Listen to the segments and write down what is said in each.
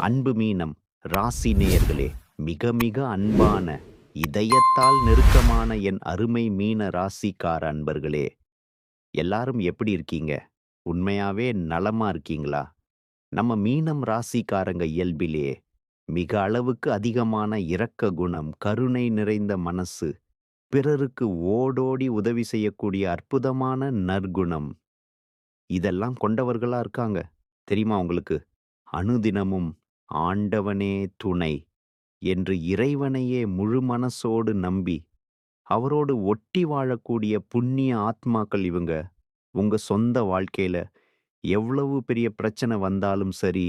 அன்பு மீனம் ராசி நேயர்களே மிக மிக அன்பான இதயத்தால் நெருக்கமான என் அருமை மீன ராசிக்கார அன்பர்களே எல்லாரும் எப்படி இருக்கீங்க? உண்மையாவே நலமா இருக்கீங்களா? நம்ம மீனம் ராசிக்காரங்க இயல்பிலே மிக அளவுக்கு அதிகமான இரக்க குணம் கருணை நிறைந்த மனசு பிறருக்கு ஓடோடி உதவி செய்யக்கூடிய அற்புதமான நற்குணம். இதெல்லாம் கொண்டவர்களா இருக்காங்க. தெரியுமா உங்களுக்கு? அனுதினமும் ஆண்டவனே துணை என்று இறைவனையே முழு மனசோடு நம்பி அவரோடு ஒட்டி வாழக்கூடிய புண்ணிய ஆத்மாக்கள் இவங்க. உங்க சொந்த வாழ்க்கையில எவ்வளவு பெரிய பிரச்சனை வந்தாலும் சரி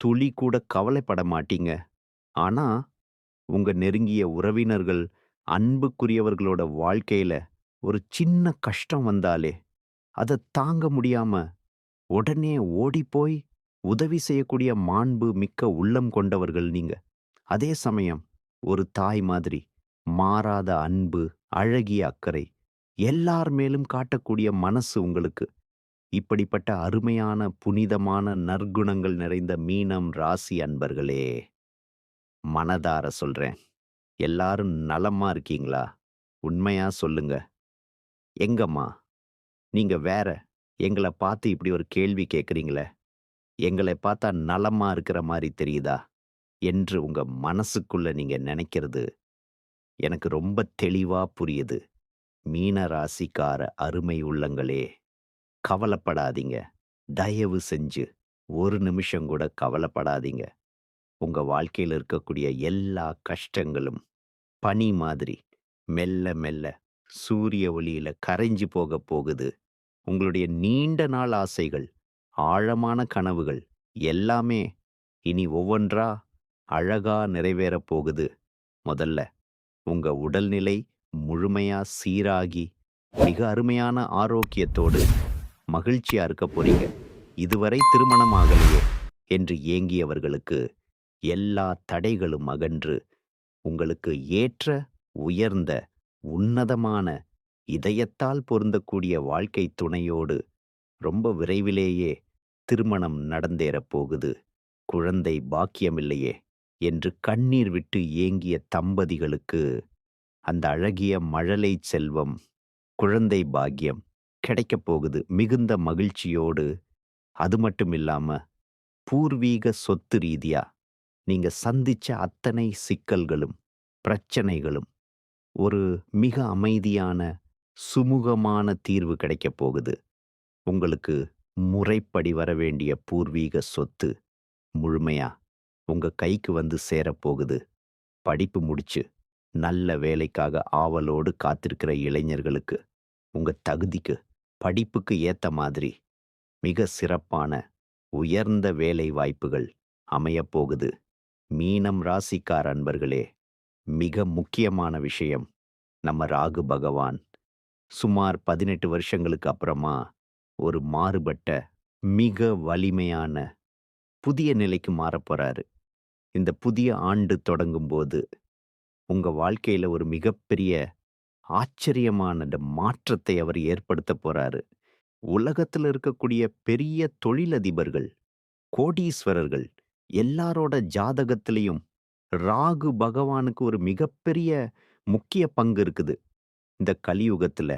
துளி கூட கவலைப்பட மாட்டீங்க. ஆனா உங்க நெருங்கிய உறவினர்கள் அன்புக்குரியவர்களோட வாழ்க்கையில ஒரு சின்ன கஷ்டம் வந்தாலே அதை தாங்க முடியாம உடனே ஓடிப்போய் உதவி செய்யக்கூடிய மாண்பு மிக்க உள்ளம் கொண்டவர்கள் நீங்க. அதே சமயம் ஒரு தாய் மாதிரி மாறாத அன்பு அழகிய அக்கறை எல்லார் மேலும் காட்டக்கூடிய மனசு உங்களுக்கு. இப்படிப்பட்ட அருமையான புனிதமான நற்குணங்கள் நிறைந்த மீனம் ராசி அன்பர்களே. மனதார சொல்றேன். எல்லாரும் நலமா இருக்கீங்களா? உண்மையா சொல்லுங்க. எங்கம்மா? நீங்க வேற எங்களை பார்த்து இப்படி ஒரு கேள்வி கேட்குறீங்களே எங்களை பார்த்தா நலமா இருக்கிற மாதிரி தெரியுதா? என்று உங்க மனசுக்குள்ள நீங்க நினைக்கிறது எனக்கு ரொம்ப தெளிவா புரியுது. மீன ராசிக்கார அருமை உள்ளங்களே கவலைப்படாதீங்க. தயவு செஞ்சு ஒரு நிமிஷம் கூட கவலைப்படாதீங்க. உங்க வாழ்க்கையில் இருக்கக்கூடிய எல்லா கஷ்டங்களும் பனி மாதிரி மெல்ல மெல்ல சூரிய ஒளியில கரைஞ்சு போக போகுது. உங்களுடைய நீண்ட நாள் ஆசைகள் ஆழமான கனவுகள். எல்லாமே இனி ஒவ்வொன்றா அழகா நிறைவேறப் போகுது. முதல்ல உங்க உடல்நிலை முழுமையா சீராகி மிக அருமையான ஆரோக்கியத்தோடு மகிழ்ச்சியா இருக்க போறீங்க. இதுவரை திருமணமாகலையே என்று ஏங்கியவர்களுக்கு எல்லா தடைகளும் அகன்று உங்களுக்கு ஏற்ற உயர்ந்த உன்னதமான இதயத்தால் பொருந்தக்கூடிய வாழ்க்கை துணையோடு ரொம்ப விரைவிலேயே திருமணம் நடந்தேறப் போகுது. குழந்தை பாக்கியமில்லையே என்று கண்ணீர் விட்டு ஏங்கிய தம்பதிகளுக்கு அந்த அழகிய மழலை செல்வம் குழந்தை பாக்கியம் கிடைக்கப் போகுது. மிகுந்த மகிழ்ச்சியோடு அது மட்டும் இல்லாம பூர்வீக சொத்து ரீதியா நீங்க சந்திச்ச அத்தனை சிக்கல்களும் பிரச்சனைகளும் ஒரு மிக அமைதியான சுமூகமான தீர்வு கிடைக்கப் போகுது. உங்களுக்கு முறைப்படி வர வேண்டிய பூர்வீக சொத்து முழுமையா? உங்க கைக்கு வந்து சேரப்போகுது. படிப்பு முடிச்சு நல்ல வேலைக்காக ஆவலோடு காத்திருக்கிற இளைஞர்களுக்கு உங்க தகுதிக்கு படிப்புக்கு ஏத்த மாதிரி மிக சிறப்பான உயர்ந்த வேலை வாய்ப்புகள் அமையப் போகுது மீனம் ராசிக்கார் அன்பர்களே மிக முக்கியமான விஷயம் நம்ம ராகு பகவான். சுமார் பதினெட்டு வருஷங்களுக்கு அப்புறமா ஒரு மாறுபட்ட மிக வலிமையான புதிய நிலைக்கு மாறப் போறாரு. இந்த புதிய ஆண்டு தொடங்கும் போது உங்க வாழ்க்கையில ஒரு மிகப்பெரிய ஆச்சரியமான இந்த மாற்றத்தை அவர் ஏற்படுத்த போறாரு. உலகத்துல இருக்கக்கூடிய பெரிய தொழிலதிபர்கள் கோடீஸ்வரர்கள் எல்லாரோட ஜாதகத்திலையும் ராகு பகவானுக்கு ஒரு மிகப்பெரிய முக்கிய பங்கு இருக்குது. இந்த கலியுகத்துல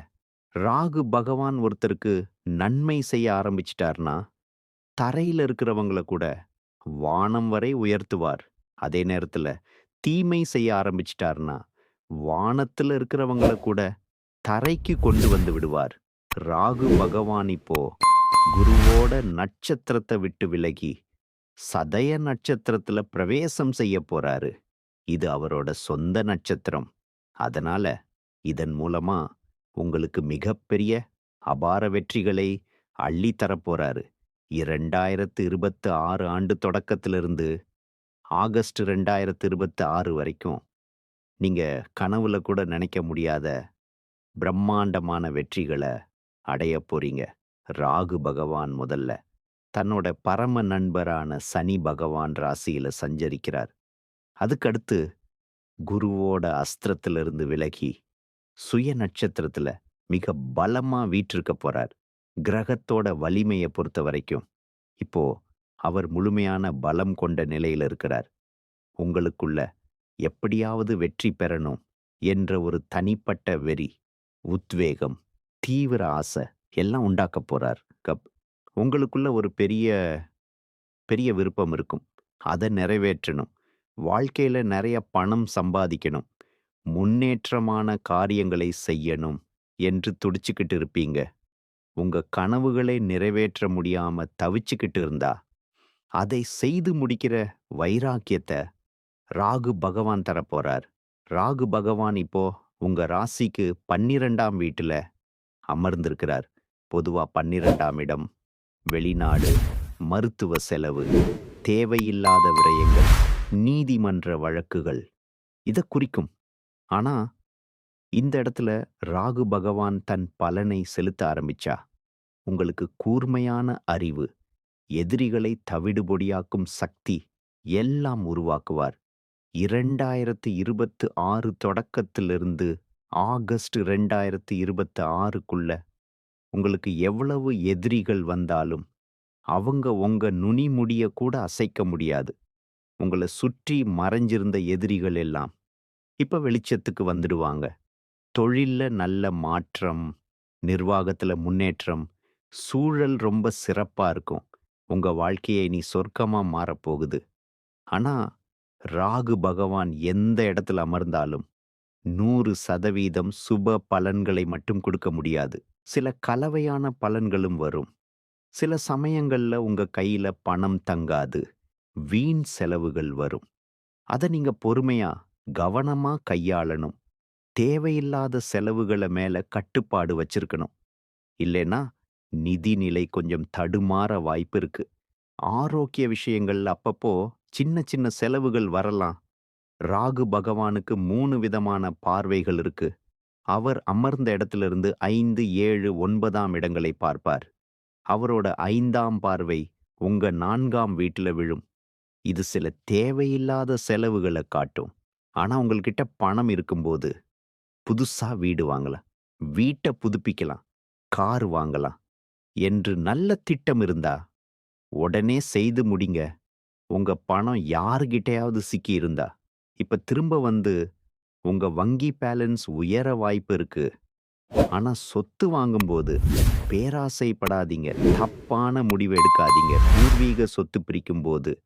ராகு பகவான் ஒருத்தருக்கு நன்மை செய்ய ஆரம்பிச்சிட்டார்னா தரையில இருக்கிறவங்கள கூட வானம் வரை உயர்த்துவார். அதே நேரத்துல தீமை செய்ய ஆரம்பிச்சிட்டார்னா வானத்துல இருக்கிறவங்கள கூட தரைக்கு கொண்டு வந்து விடுவார். ராகு பகவான் இப்போ குருவோட நட்சத்திரத்தை விட்டு விலகி சதய நட்சத்திரத்துல பிரவேசம் செய்ய போறாரு. இது அவரோட சொந்த நட்சத்திரம். அதனால இதன் மூலமா உங்களுக்கு மிகப்பெரிய அபார வெற்றிகளை அள்ளித்தரப்போறாரு இரண்டாயிரத்து இருபத்து ஆறு ஆண்டு தொடக்கத்திலிருந்து ஆகஸ்ட் ரெண்டாயிரத்து இருபத்தி ஆறு வரைக்கும் நீங்க கனவுல கூட நினைக்க முடியாத பிரம்மாண்டமான வெற்றிகளை அடைய போறீங்க. ராகு பகவான் முதல்ல. தன்னோட பரம நண்பரான சனி பகவான் ராசியில் சஞ்சரிக்கிறார். அதுக்கடுத்து குருவோட அஸ்திரத்திலிருந்து விலகி சுய நட்சத்திரத்தில் மிக பலமா வீற்றிருக்க போறார் கிரகத்தோட வலிமையை பொறுத்த வரைக்கும் இப்போ அவர் முழுமையான பலம் கொண்ட நிலையில இருக்கிறார். உங்களுக்குள்ள எப்படியாவது வெற்றி பெறணும் என்ற ஒரு தனிப்பட்ட வெறி, உத்வேகம், தீவிர ஆசை எல்லாம் உண்டாக்கப் போறார். கப் உங்களுக்குள்ள ஒரு பெரிய பெரிய விருப்பம் இருக்கும். அதை நிறைவேற்றணும். வாழ்க்கையில நிறைய பணம் சம்பாதிக்கணும். முன்னேற்றமான காரியங்களை செய்யணும் என்று துடிச்சுக்கிட்டு இருப்பீங்க. உங்க கனவுகளை நிறைவேற்ற முடியாம தவிச்சுக்கிட்டு இருந்தா, அதை செய்து முடிக்கிற வைராக்கியத்த ராகு பகவான் தரப்போறார். ராகு பகவான் இப்போ உங்க ராசிக்கு 12ஆம் வீட்டுல அமர்ந்திருக்கிறார். பொதுவா 12ஆம் இடம், வெளிநாடு, மருத்துவ செலவு, தேவையில்லாத விரயங்கள், நீதிமன்ற வழக்குகள் இத குறிக்கும். ஆனா, இந்த இடத்துல ராகு பகவான் தன் பலனை செலுத்த ஆரம்பிச்சா, உங்களுக்கு கூர்மையான அறிவு, எதிரிகளை தவிடுபொடியாக்கும் சக்தி எல்லாம் உருவாக்குவார். 2026 தொடக்கத்திலிருந்து ஆகஸ்ட் 2026க்குள்ள உங்களுக்கு எவ்வளவு எதிரிகள் வந்தாலும், அவங்க உங்க நுனி முடிய கூட அசைக்க முடியாது. உங்கள சுற்றி மறைஞ்சிருந்த எதிரிகள் எல்லாம் இப்ப வெளிச்சத்துக்கு வந்துடுவாங்க. தொழில்ல நல்ல மாற்றம், நிர்வாகத்துல முன்னேற்றம், சூழல் ரொம்ப சிறப்பா இருக்கும். உங்க வாழ்க்கையை நீ சொர்க்கமா மாறப்போகுது. ஆனா, ராகு பகவான் எந்த இடத்துல அமர்ந்தாலும் 100% சுப பலன்களை மட்டும் கொடுக்க முடியாது. சில கலவையான பலன்களும் வரும். சில சமயங்கள்ல உங்க கையில பணம் தங்காது. வீண் செலவுகள் வரும். அத நீங்க பொறுமையா, கவனமா கையாளணும். தேவையில்லாத செலவுகள மேல கட்டுப்பாடு வச்சிருக்கணும். இல்லைன்னா, நிதிநிலை கொஞ்சம் தடுமாற வாய்ப்பு இருக்கு. ஆரோக்கிய விஷயங்கள் அப்பப்போ சின்ன சின்ன செலவுகள் வரலாம். ராகு பகவானுக்கு மூணு விதமான பார்வைகள் இருக்கு. அவர் அமர்ந்த இடத்திலிருந்து 5, 7, 9ஆம் இடங்களை பார்ப்பார். அவரோட ஐந்தாம் பார்வை உங்க நான்காம் வீட்டுல விழும். இது சில தேவையில்லாத செலவுகள காட்டும். ஆனா உங்கள்கிட்ட பணம் இருக்கும்போது, புதுசா வீடு வாங்கலாம். வீட்ட புதுப்பிக்கலாம். கார் வாங்கலாம். என்று நல்ல திட்டம் இருந்தா, உடனே செய்து முடிங்க. உங்க பணம் யார்கிட்டயாவது சிக்கி இருந்தா, இப்ப திரும்ப வந்து உங்க வங்கி பேலன்ஸ் உயர வாய்ப்பு இருக்கு. ஆனா சொத்து வாங்கும்போது பேராசைப்படாதீங்க. தப்பான முடிவு எடுக்காதீங்க. பூர்வீக சொத்து பிரிக்கும் போது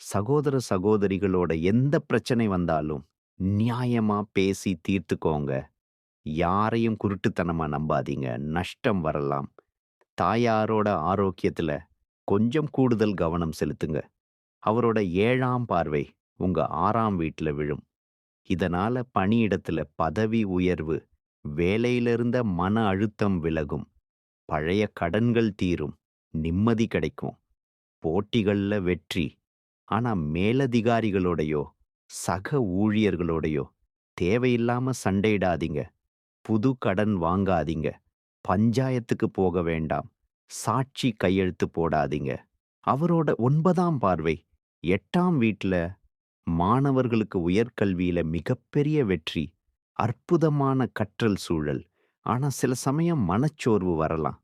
சகோதர சகோதரிகளோட எந்த பிரச்சனை வந்தாலும் நியாயமா பேசி தீர்த்துக்கோங்க. யாரையும் குருட்டுத்தனமா நம்பாதீங்க. நஷ்டம் வரலாம். தாயாரோட ஆரோக்கியத்துல கொஞ்சம் கூடுதல் கவனம் செலுத்துங்க. அவரோட ஏழாம் பார்வை உங்க ஆறாம் வீட்டுல விழும். இதனால பணியிடத்துல பதவி உயர்வு, வேலையிலிருந்த மன அழுத்தம் விலகும். பழைய கடன்கள் தீரும். நிம்மதி கிடைக்கும். போட்டிகள்ல வெற்றி. ஆனா மேலதிகாரிகளோடையோ, சக ஊழியர்களோடையோ தேவையில்லாம சண்டையிடாதீங்க. புது கடன் வாங்காதீங்க. பஞ்சாயத்துக்கு போக வேண்டாம். சாட்சி கையெழுத்து போடாதீங்க. அவரோட ஒன்பதாம் பார்வை எட்டாம் வீட்டுல மாணவர்களுக்கு உயர்கல்வியில மிகப்பெரிய வெற்றி. அற்புதமான கற்றல் சூழல். ஆனா சில சமயம் மனச்சோர்வு வரலாம்.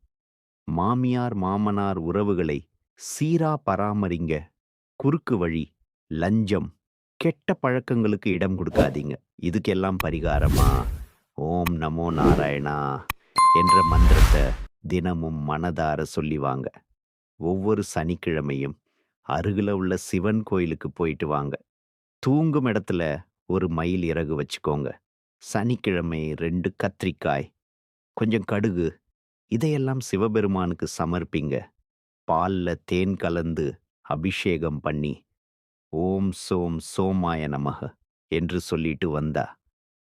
மாமியார், மாமனார் உறவுகளை சீரா பராமரிங்க. குறுக்கு வழி, லஞ்சம், கெட்ட பழக்கங்களுக்கு இடம் கொடுக்காதீங்க. இதுக்கெல்லாம் பரிகாரமா, ஓம் நமோ நாராயணா என்ற மந்திரத்தை தினமும் மனதார சொல்லி வாங்க. ஒவ்வொரு சனிக்கிழமையும் அருகில் உள்ள சிவன் கோயிலுக்கு போயிட்டு வாங்க. தூங்கும் இடத்துல ஒரு மயில் இறகு வச்சுக்கோங்க. சனிக்கிழமை ரெண்டு கத்திரிக்காய், கொஞ்சம் கடுகு இதையெல்லாம் சிவபெருமானுக்கு சமர்ப்பிங்க. பால்ல தேன் கலந்து அபிஷேகம் பண்ணி, ஓம் சோம் சோமாய நமக என்று சொல்லிட்டு வந்தா,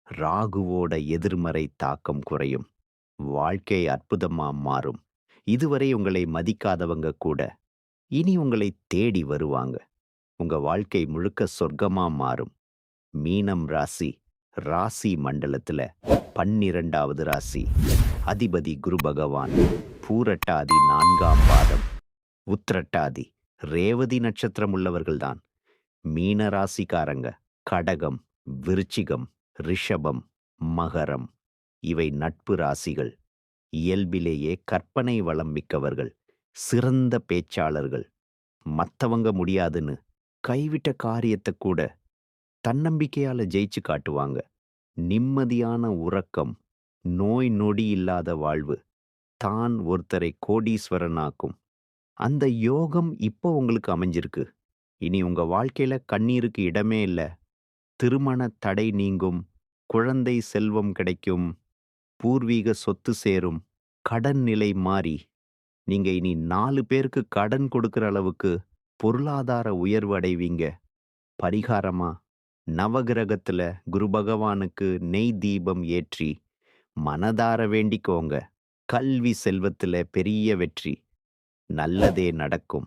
ராகுவோட எதிர்மறை தாக்கம் குறையும். வாழ்க்கை அற்புதமா மாறும். இதுவரை உங்களை மதிக்காதவங்க கூட, இனி உங்களை தேடி வருவாங்க. உங்க வாழ்க்கை முழுக்க சொர்க்கமா மாறும். மீனம் ராசி, ராசி மண்டலத்துல 12வது ராசி. அதிபதி குரு பகவான். பூரட்டாதி நான்காம் பாதம். உத்திரட்டாதி, ரேவதி நட்சத்திரம் உள்ளவர்கள்தான். மீன ராசிக்காரங்க கடகம், விருச்சிகம், ரிஷபம், மகரம் இவை நட்பு ராசிகள். இயல்பிலேயே கற்பனை வளம் மிக்கவர்கள். சிறந்த பேச்சாளர்கள். மத்தவங்க முடியாதுன்னு கைவிட்ட காரியத்தை கூட தன்னம்பிக்கையால ஜெயிச்சு காட்டுவாங்க நிம்மதியான உறக்கம் நோய் நொடி இல்லாத வாழ்வு தான் ஒருத்தரை கோடீஸ்வரனாக்கும் அந்த யோகம் இப்போ உங்களுக்கு அமைஞ்சிருக்கு இனி உங்க வாழ்க்கையில கண்ணீருக்கு இடமே இல்ல. திருமண தடை நீங்கும் குழந்தை செல்வம் கிடைக்கும் பூர்வீக சொத்து சேரும் கடன் நிலை மாறி. நீங்க இனி நாலு பேருக்கு கடன் கொடுக்கிற அளவுக்கு பொருளாதார உயர்வு அடைவீங்க. பரிகாரமா நவகிரகத்துல குரு பகவானுக்கு நெய் தீபம் ஏற்றி மனதார வேண்டிக்கோங்க. கல்வி செல்வத்துல பெரிய வெற்றி. நல்லதே நடக்கும்.